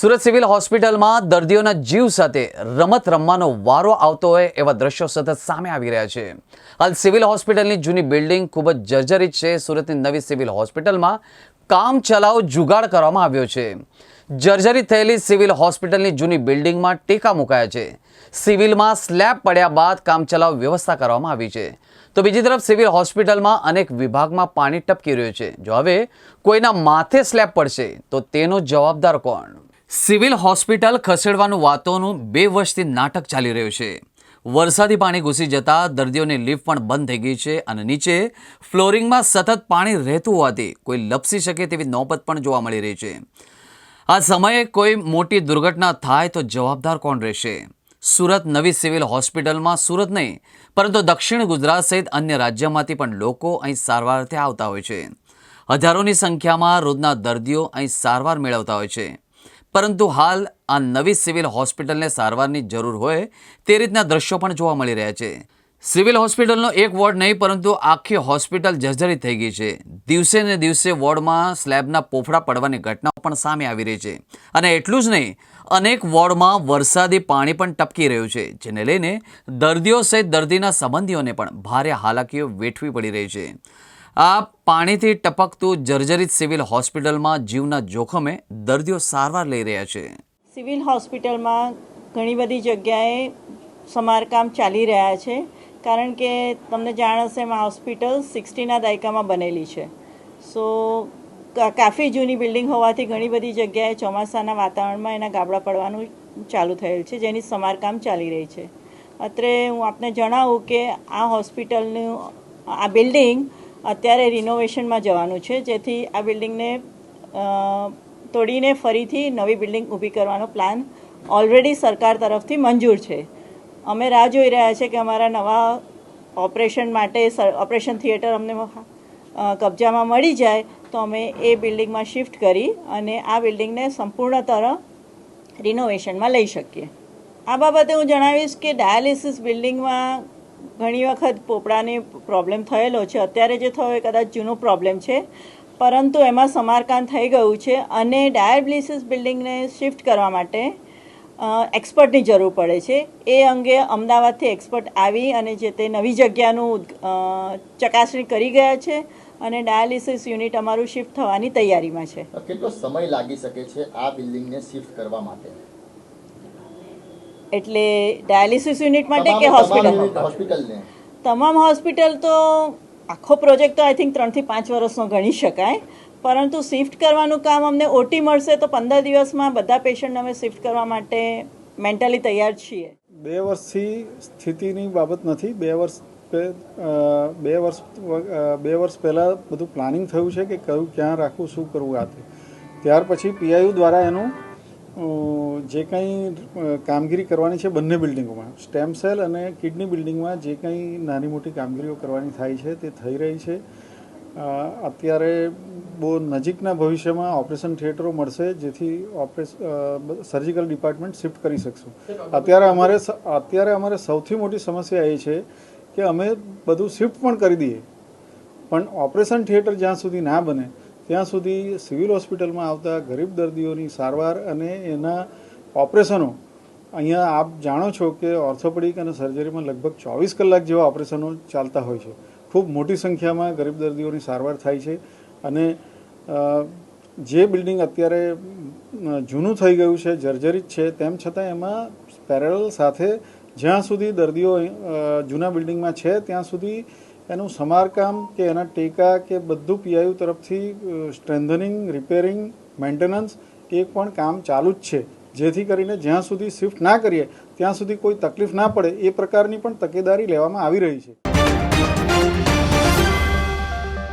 Surat civil હોસ્પિટલમાં દર્દીઓના જીવ સાથે રમત રમવાનો વારો આવતો હોય એવા દ્રશ્યો સતત સામે આવી રહ્યા છે. હાલ સિવિલ હોસ્પિટલની જૂની બિલ્ડિંગ ખૂબ જ જર્જરિત છે. સુરતની નવી સિવિલ હોસ્પિટલમાં કામ ચલાવ જુગાડ કરવામાં આવ્યો છે. જર્જરિત થયેલી સિવિલ હોસ્પિટલની જૂની બિલ્ડિંગમાં ટેકા મુકાયા છે. સિવિલમાં સ્લેબ પડ્યા બાદ કામચલાઉ વ્યવસ્થા કરવામાં આવી છે. તો બીજી તરફ સિવિલ હોસ્પિટલમાં અનેક વિભાગમાં પાણી ટપકી રહ્યું છે. જો હવે કોઈના માથે સ્લેબ પડશે, તો તેનો જવાબદાર કોણ? સિવિલ હોસ્પિટલ ખસેડવાનું વાતોનું બે વર્ષથી નાટક ચાલી રહ્યું છે. વરસાદી પાણી ઘૂસી જતા દર્દીઓની લિફ્ટ પણ બંધ થઈ ગઈ છે અને નીચે ફ્લોરિંગમાં સતત પાણી રહેતું હોવાથી કોઈ લપસી શકે તેવી નોબત પણ જોવા મળી રહી છે. આ સમયે કોઈ મોટી દુર્ઘટના થાય તો જવાબદાર કોણ રહેશે? સુરત નવી સિવિલ હોસ્પિટલમાં સુરત નહીં, પરંતુ દક્ષિણ ગુજરાત સહિત અન્ય રાજ્યમાંથી પણ લોકો અહીં સારવારથી આવતા હોય છે. હજારોની સંખ્યામાં રોજના દર્દીઓ અહીં સારવાર મેળવતા હોય છે. પરંતુ હાલ આ નવી સિવિલ હોસ્પિટલને સારવારની જરૂર હોય તે રીતના દ્રશ્યો પણ જોવા મળી રહ્યા છે. સિવિલ હોસ્પિટલનો એક વોર્ડ નહીં, પરંતુ આખી હોસ્પિટલ જર્જરિત થઈ ગઈ છે. દિવસે ને દિવસે વોર્ડમાં સ્લેબના પોફડા પડવાની ઘટનાઓ પણ સામે આવી રહી છે. અને એટલું જ નહીં, અનેક વોર્ડમાં વરસાદી પાણી પણ ટપકી રહ્યું છે, જેને લઈને દર્દીઓ સહિત દર્દીના સંબંધીઓને પણ ભારે હાલાકીઓ વેઠવી પડી રહી છે. આ પાણીથી ટપકતું જર્જરિત સિવિલ હોસ્પિટલમાં જીવના જોખમે દર્દીઓ સારવાર લઈ રહ્યા છે. સિવિલ હોસ્પિટલમાં ઘણી બધી જગ્યાએ સમારકામ ચાલી રહ્યા છે, કારણ કે તમને જાણ હશે એમાં હોસ્પિટલ સિક્સટીના દાયકામાં બનેલી છે. સો કાફી જૂની બિલ્ડિંગ હોવાથી ઘણી બધી જગ્યાએ ચોમાસાના વાતાવરણમાં એના ગાબડા પડવાનું ચાલુ થયેલ છે, જેની સમારકામ ચાલી રહી છે. અત્રે હું આપને જણાવું કે આ હોસ્પિટલનું, આ બિલ્ડિંગ અત્યારે રિનોવેશનમાં જવાનું છે. જેથી આ બિલ્ડિંગને તોડીને ફરીથી નવી બિલ્ડિંગ ઊભી કરવાનો પ્લાન ઓલરેડી સરકાર તરફથી મંજૂર છે. અમે રાહ જોઈ રહ્યા છે કે અમારા નવા ઓપરેશન માટે ઓપરેશન થિયેટર અમને કબજામાં મળી જાય તો અમે એ બિલ્ડિંગમાં શિફ્ટ કરી અને આ બિલ્ડિંગને સંપૂર્ણતર રિનોવેશનમાં લઈ શકીએ. આ બાબતે હું જણાવીશ કે ડાયાલિસિસ બિલ્ડિંગમાં ઘણી વખત પોપડાને પ્રોબ્લેમ થયેલો છે. અત્યારે જે થયો એ કદાચ જૂનો પ્રોબ્લેમ છે. પરંતુ એમાં સમારકામ થઈ ગયું છે અને ડાયાબિલિસિસ બિલ્ડિંગને શિફ્ટ કરવા માટે એક્સપર્ટની જરૂર પડે છે. એ અંગે અમદાવાદથી એક્સપર્ટ આવી અને જે તે નવી જગ્યાનું ચકાસણી કરી ગયા છે અને ડાયાલિસિસ યુનિટ અમારું શિફ્ટ થવાની તૈયારીમાં છે. કેટલો સમય લાગી શકે છે આ બિલ્ડિંગને શિફ્ટ કરવા માટે? એટલે ડાયાલિસિસ યુનિટ માટે કે હોસ્પિટલ તમામ તમામ હોસ્પિટલ તો આખો પ્રોજેક્ટ તો આઈ થિંક ત્રણથી પાંચ વર્ષનો ગણી શકાય. પરંતુ શિફ્ટ કરવાનું કામ અમને ઓટી મળશે તો પંદર દિવસમાં બધા પેશન્ટ અમે શિફ્ટ કરવા માટે મેન્ટલી તૈયાર છીએ. બે વર્ષથી સ્થિતિની બાબત નથી. બે વર્ષ બે વર્ષ બે વર્ષ પહેલાં બધું પ્લાનિંગ થયું છે કે કયું ક્યાં રાખવું શું કરવું આ ત્યાર પછી પીઆઈયુ દ્વારા એનું જે કંઈ કામગીરી કરવાની છે બંને બિલ્ડિંગોમાં. સ્ટેમ સેલ અને કિડની બિલ્ડિંગમાં જે કંઈ નાની મોટી કામગીરીઓ કરવાની થાય છે, તે થઈ રહી છે. અત્યારે બહુ નજીકના ભવિષ્યમાં ઓપરેશન થિયેટરો મળશે, જેથી ઓપરેશ સર્જિકલ ડિપાર્ટમેન્ટ શિફ્ટ કરી શકશું. અત્યારે અમારે અત્યારે અમારે સૌથી મોટી સમસ્યા એ છે કે અમે બધું શિફ્ટ પણ કરી દઈએ. પણ ઓપરેશન થિયેટર જ્યાં સુધી ના બને ત્યાં સુધી સિવિલ હોસ્પિટલમાં આવતા ગરીબ દર્દીઓની સારવાર અને એના ઓપરેશનો, અહીંયા આપ જાણો છો કે ઓર્થોપેડિક અને સર્જરીમાં લગભગ ચોવીસ કલાક જેવા ઓપરેશનો ચાલતા હોય છે. ખૂબ મોટી સંખ્યામાં ગરીબ દર્દીઓની સારવાર થાય છે અને જે બિલ્ડિંગ અત્યારે જૂનું થઈ ગયું છે, જર્જરિત છે, તેમ છતાં એમાં પેરેલલ સાથે જ્યાં સુધી દર્દીઓ જૂના બિલ્ડિંગમાં છે, ત્યાં સુધી એનું સમારકામ કે એના ટેકા કે બધું પીઆઈયુ તરફથી સ્ટ્રેન્થનિંગ રિપેરિંગ મેન્ટેનન્સ એ પણ કામ ચાલુ જ છે. જેથી કરીને જ્યાં સુધી શિફ્ટ ના કરીએ, ત્યાં સુધી કોઈ તકલીફ ના પડે, એ પ્રકારની પણ તકેદારી લેવામાં આવી રહી છે.